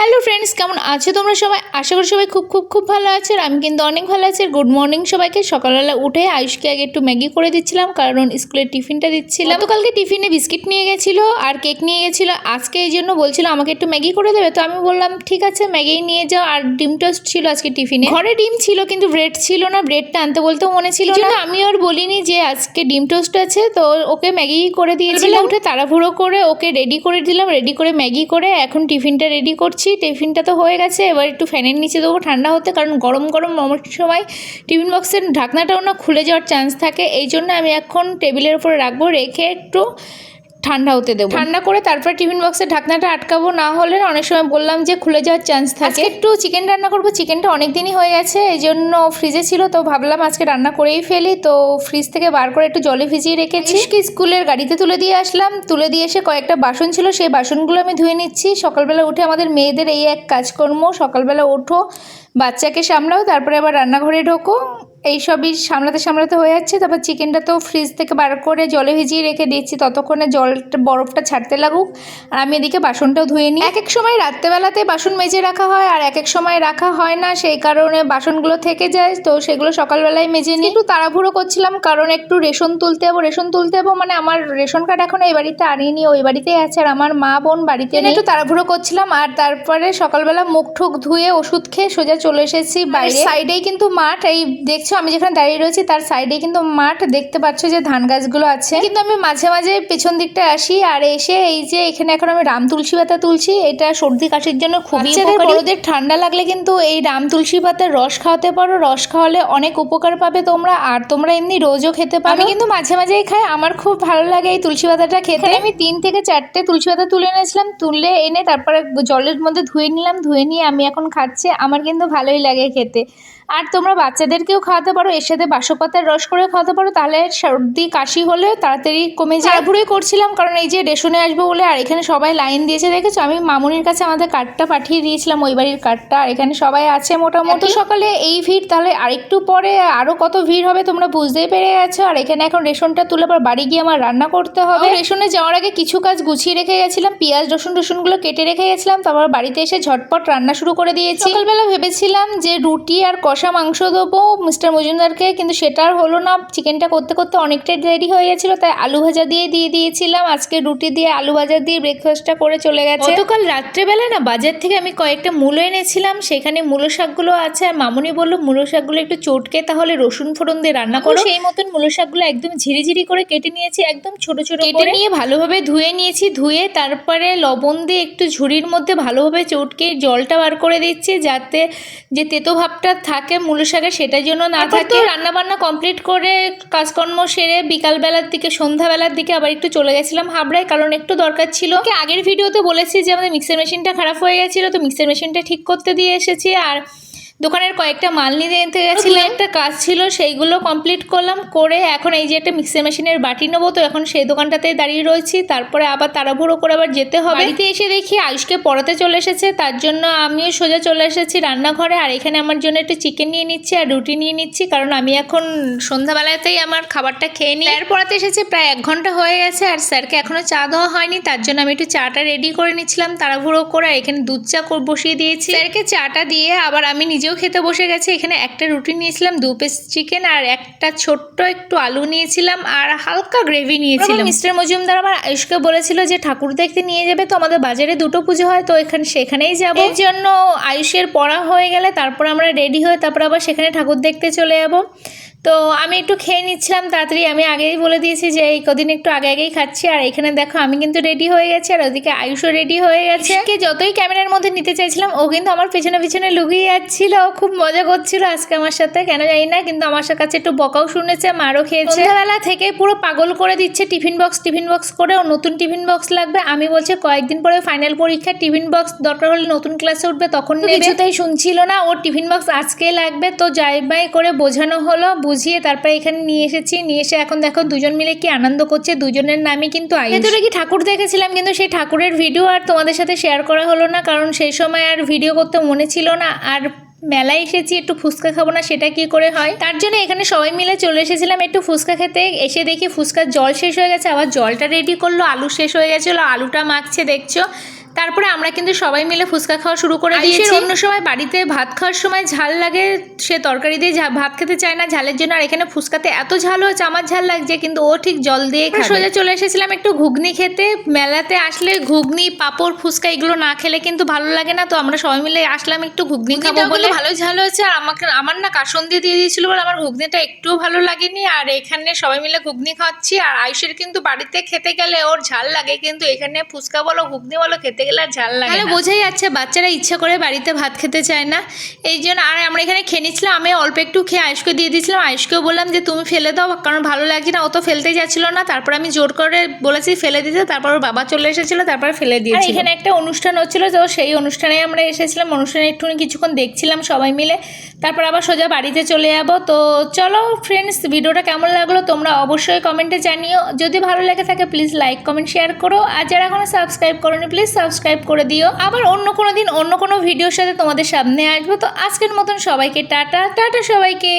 Hello. Hello friends কেমন আছো তোমরা সবাই? আশা করি সবাই খুব খুব খুব ভালো আছে। আর আমি কিন্তু অনেক ভালো আছি। গুড মর্নিং সবাইকে। সকালবেলা উঠে আয়ুষকে আগে একটু ম্যাগি করে দিচ্ছিলাম কারণ স্কুলের টিফিনটা দিচ্ছিলাম। গতকালকে টিফিনে বিস্কিট নিয়ে গেছিল আর কেক নিয়ে গেছিল। আজকে এই জন্য বলছিল আমাকে একটু ম্যাগি করে দেবে? তো আমি বললাম ঠিক আছে ম্যাগি নিয়ে যাও। আর ডিম টোস্ট ছিল আজকে টিফিনে। ঘরে ডিম ছিল কিন্তু ব্রেড ছিল না। ব্রেডটা আনতে বলতেও মনে ছিল না। আমি আর বলিনি যে আজকে ডিম টোস্ট আছে। তো ওকে ম্যাগি করে দিয়েছিলাম। উঠে তাড়াহুড়ো করে ওকে রেডি করে দিলাম। রেডি করে ম্যাগি করে এখন টিফিনটা রেডি করছি। টিফিনটা তো হয়ে গেছে, এবার একটু ফ্যানের নিচে দেবো ঠান্ডা হতে, কারণ গরম গরম অনেক সময় টিফিন বক্সের ঢাকনাটাও না খুলে যাওয়ার চান্স থাকে। এই জন্য আমি এখন টেবিলের উপরে রাখব, রেখে একটু ঠান্ডা হতে দেবো। ঠান্ডা করে তারপর টিফিন বক্সের ঢাকনাটা আটকাবো না হলে অনেক সময় বললাম যে খুলে যাওয়ার চান্স থাকে। একটু চিকেন রান্না করব চিকেনটা অনেক দিনই হয়ে গেছে এই জন্য ফ্রিজে ছিল তো ভাবলাম আজকে রান্না করেই ফেলি। তো ফ্রিজ থেকে বার করে একটু জলে ভিজিয়ে রেখেছি। কি স্কুলের গাড়িতে তুলে দিয়ে আসলাম। তুলে দিয়ে এসে কয়েকটা বাসন ছিল সেই বাসনগুলো আমি ধুয়ে নিচ্ছি। সকালবেলা উঠে আমাদের মেয়েদের এই এক কাজকর্ম সকালবেলা ওঠো বাচ্চাকে সামলাও তারপরে আবার রান্নাঘরে ঢোকো। এইসবই সামলাতে সামলাতে হয়ে যাচ্ছে। তারপর চিকেনটা তো ফ্রিজ থেকে বার করে জলে ভিজিয়ে রেখে দিচ্ছি ততক্ষণে জলটা বরফটা ছাড়তে লাগুক। আর আমি এদিকে বাসনটাও ধুয়ে নিই। এক এক সময় রাত্রেবেলাতে বাসন মেজে রাখা হয় আর এক এক সময় রাখা হয় না। সেই কারণে বাসনগুলো থেকে যায়। তো সেগুলো সকালবেলায় মেজে নিই। একটু তাড়াহুড়ো করছিলাম কারণ একটু রেশন তুলতে যাব। রেশন তুলতে যাব মানে আমার রেশন কার্ড এখন এই বাড়িতে আনিনি। ওই বাড়িতেই আছে আর আমার মা বোন বাড়িতে নেই। একটু তাড়াহুড়ো করছিলাম আর তারপরে সকালবেলা মুখ ঠুক ধুয়ে ওষুধ খেয়ে সোজা চলে এসেছি বাইরে। সাইডেই কিন্তু মাঠ। এই দেখছ আমি যেখানে দাঁড়িয়ে রয়েছি তার সাইডে কিন্তু মাঠ। দেখতে পাচ্ছ যে ধান গাছগুলো আছে। কিন্তু আমি মাঝে মাঝে পেছন দিকটা আসি আর এসে এই যে এখানে এখন আমি রাম তুলসী পাতা তুলছি। এটা সর্দি কাশির জন্য খুবই। বড়দের ঠান্ডা লাগলে কিন্তু এই রাম তুলসী পাতার রস খাওয়াতে পারো। রস খাওয়ালে অনেক উপকার পাবে তোমরা। আর তোমরা এমনি রোজও খেতে পারো। আমি কিন্তু মাঝে মাঝেই খাই। আমার খুব ভালো লাগে এই তুলসী পাতাটা খেতে। আমি তিন থেকে চারটে তুলসী পাতা তুলে এনেছিলাম। তুলে এনে তারপরে জলের মধ্যে ধুয়ে নিলাম। ধুয়ে নিয়ে আমি এখন খাচ্ছি। আমার কিন্তু ভালোই লাগে খেতে। আর তোমরা বাচ্চাদেরকেও খাওয়াতে পারো এর সাথে বাসক পাতার রস করে খাওয়াতে পারো তাহলে সর্দি কাশি হলে তাড়াতাড়ি কমে যায়। তারপরেই করছিলাম কারণ এই যে রেশনে আসব বলে আর এখানে সবাই লাইন দিয়েছে দেখেছ? আমি মামুনির কাছে আমাদের কার্ডটা পাঠিয়ে দিয়েছিলাম ওই বাড়ির কার্ডটা আর এখানে সবাই আছে মোটামুটি। সকালে এই ভিড় তাহলে আরেকটু পরে আরও কত ভিড় হবে তোমরা বুঝতেই পেরে গেছো। আর এখানে এখন রেশনটা তুলে পর বাড়ি গিয়ে আমার রান্না করতে হবে। রেশনে যাওয়ার আগে কিছু কাজ গুছিয়ে রেখে গেছিলাম পেঁয়াজ রসুন টসুনগুলো কেটে রেখে গেছিলাম তারপর বাড়িতে এসে ঝটপট রান্না শুরু করে দিয়েছি। সকালবেলা ভেবেছিলাম যে রুটি আর কষা মাংস দেবো মিস্টার মজুমদারকে কিন্তু সেটা আর হলো না। চিকেনটা করতে করতে অনেকটাই দেরি হয়ে গেছিল তাই আলু ভাজা দিয়ে দিয়ে দিয়েছিলাম। আজকে রুটি দিয়ে আলু ভাজা দিয়ে ব্রেকফাস্টটা করে চলে গেছে। গতকাল রাত্রেবেলা না বাজার থেকে আমি কয়েকটা মূলো এনেছিলাম সেখানে মূলো শাকগুলো আছে। আর মামুনি বলল মূলো শাকগুলো একটু চটকে তাহলে রসুন ফোড়ন দিয়ে রান্না করো। সেই মতন মূলো শাকগুলো একদম ঝিরিঝিরি করে কেটে নিয়েছি একদম ছোট ছোট কেটে নিয়ে ভালোভাবে ধুয়ে নিয়েছি ধুয়ে তারপরে লবণ দিয়ে একটু ঝুড়ির মধ্যে ভালোভাবে চটকে জলটা বার করে দিচ্ছি যাতে যে তেতো ভাবটা থাকে মূলো শাকে সেটার জন্য না থাকে রান্না বান্না কমপ্লিট করে কাজকর্ম সেরে বিকালবেলার দিকে সন্ধ্যাবেলার দিকে আবার একটু চলে গেছিলাম হাবড়ায় কারণ একটু দরকার ছিল। আগের ভিডিওতে বলেছি যে আমাদের মিক্সার মেশিনটা খারাপ হয়ে গেছিল তো মিক্সার মেশিনটা ঠিক করতে দিয়ে এসেছি। আর দোকানের কয়েকটা মাল নিয়ে নিতে গেছিলাম। একটা কাজ ছিল সেইগুলো কমপ্লিট করলাম করে এখন এই যে একটা মিক্সার মেশিনের বাটি নেব তো এখন সেই দোকানটাতেই দাঁড়িয়ে রয়েছি। তারপরে আবার তাড়াহুড়ো করে আবার যেতে হবে। বাড়িতে এসে দেখি আয়ুষকে পড়াতে চলে এসেছে তার জন্য আমিও সোজা চলে এসেছি রান্নাঘরে। আর এখানে আমার জন্য একটু চিকেন নিয়ে নিচ্ছি আর রুটি নিয়ে নিচ্ছি কারণ আমি এখন সন্ধ্যাবেলাতেই আমার খাবারটা খেয়ে নিই। স্যার পড়াতে এসেছে প্রায় এক ঘণ্টা হয়ে গেছে আর স্যারকে এখনও চা দেওয়া হয়নি তার জন্য আমি একটু চাটা রেডি করে নিচ্ছিলাম তাড়াহুড়ো করে এখানে দুধ চা বসিয়ে দিয়েছি। স্যারকে চাটা দিয়ে আবার আমি নিজেও খেতে বসে গেছি। এখানে একটা রুটি নিয়েছিলাম দু পিস চিকেন আর একটা ছোট্ট একটু আলু নিয়েছিলাম আর হালকা গ্রেভি নিয়েছিলাম। মিস্টার মজুমদার আমার আয়ুষকে বলেছিল যে ঠাকুর দেখতে নিয়ে যাবে তো আমাদের বাজারে দুটো পুজো হয় তো এখানে সেখানেই যাব। এর জন্য আয়ুষের পড়া হয়ে গেলে তারপর আমরা রেডি হয়ে তারপর আবার সেখানে ঠাকুর দেখতে চলে যাব। তো আমি একটু খেয়ে নিচ্ছিলাম তাড়াতাড়ি। আমি আগেই বলে দিয়েছি যে এই কদিন একটু আগে আগেই খাচ্ছি। আর এখানে দেখো আমি কিন্তু রেডি হয়ে গেছি আর ওদিকে আয়ুষও রেডি হয়ে গেছে। কে যতই ক্যামেরার মধ্যে নিতে চাইছিলাম ও কিন্তু আমার পেছনে পেছনে লুকিয়ে যাচ্ছিল। ও খুব মজা করছিল আজকে আমার সাথে কেন জানি না কিন্তু আমার কাছে একটু বকাও শুনেছে মারও খেয়েছে। সন্ধ্যাবেলা থেকে পুরো পাগল করে দিচ্ছে টিফিন বক্স টিফিন বক্স করে। ও নতুন টিফিন বক্স লাগবে। আমি বলছি কয়েকদিন পরে ফাইনাল পরীক্ষা টিফিন বক্স দরকার হলে নতুন ক্লাসে উঠবে তখন। কিছুতেই শুনছিল না ওর টিফিন বক্স আজকে লাগবে। তো যাই বাই করে বোঝানো হলো বুঝিয়ে তারপরে এখানে নিয়ে এসেছি। নিয়ে এসে এখন দেখো দুজন মিলে কি আনন্দ করছে। দুজনের নামে কিন্তু ভেতরে কি ঠাকুর দেখেছিলাম, কিন্তু সেই ঠাকুরের ভিডিও আর তোমাদের সাথে শেয়ার করা হলো না, কারণ সেই সময় আর ভিডিও করতে মনে ছিল না। আর মেলায় এসেছি, একটু ফুচকা খাব না, সেটা কি করে হয়? তার জন্য এখানে সবাই মিলে চলে এসেছিলাম একটু ফুচকা খেতে। এসে দেখি ফুচকার জল শেষ হয়ে গেছে, আবার জলটা রেডি করল, আলু শেষ হয়ে গেছিল, আলুটা মাখছে, দেখছ? তারপরে আমরা কিন্তু সবাই মিলে ফুচকা খাওয়া শুরু করে দিয়েছি। অন্য সময় বাড়িতে ভাত খাওয়ার সময় ঝাল লাগে সে তরকারি দিয়ে ভাত খেতে চায় না ঝালের জন্য। আর এখানে ফুচকাতে এত ঝাল হয়েছে আমার ঝাল লাগছে কিন্তু ও ঠিক জল দিয়ে সোজা চলে এসেছিলাম একটু ঘুগনি খেতে। মেলাতে আসলে ঘুগনি পাঁপড় ফুচকা এগুলো না খেলে কিন্তু ভালো লাগে না। তো আমরা সবাই মিলে আসলাম একটু ঘুগনি খাব বলে। ভালো ঝাল হয়েছে। আর আমাকে আমার না কাসন দিয়ে দিয়ে দিয়েছিল বলে আমার ঘুগনিটা একটুও ভালো লাগেনি। আর এখানে সবাই মিলে ঘুগনি খাচ্ছি আর আয়ুষের কিন্তু বাড়িতে খেতে গেলে ওর ঝাল লাগে কিন্তু এখানে ফুচকা বলো ঘুগনি বলো খেতে গেলে আর ঝাল লাগে তাহলে বোঝাই যাচ্ছে বাচ্চারা ইচ্ছা করে বাড়িতে ভাত খেতে চায় না। এই জন্য আর আমরা এখানে খেয়ে নিচ্ছিলাম আমি অল্প একটু খেয়ে আয়ুষকে দিয়ে দিয়েছিলাম। আয়ুষকেও বললাম যে তুমি ফেলে দাও কারণ ভালো লাগছে না। ও তো ফেলতেই যাচ্ছিল না। তারপর আমি জোর করে বলেছি ফেলে দিতে। তারপর ওর বাবা চলে এসেছিল তারপর ফেলে দিয়েছি এখানে একটা অনুষ্ঠান হচ্ছিল তো সেই অনুষ্ঠানে আমরা এসেছিলাম। অনুষ্ঠানে একটুখানি কিছুক্ষণ দেখছিলাম সবাই মিলে। তারপর আবার সোজা বাড়িতে চলে যাব। তো চলো ফ্রেন্ডস ভিডিওটা কেমন লাগল তোমরা অবশ্যই কমেন্টে জানিও। যদি ভালো লেগে থাকে প্লিজ লাইক কমেন্ট শেয়ার করো। আর যারা এখনও সাবস্ক্রাইব করোনি প্লিজ সাবস্ক্রাইব করে দিও। আবার অন্য কোনো দিন অন্য কোনো ভিডিওর সাথে তোমাদের সামনে আসব। তো আজকের মতন সবাইকে টাটা টাটা সবাইকে।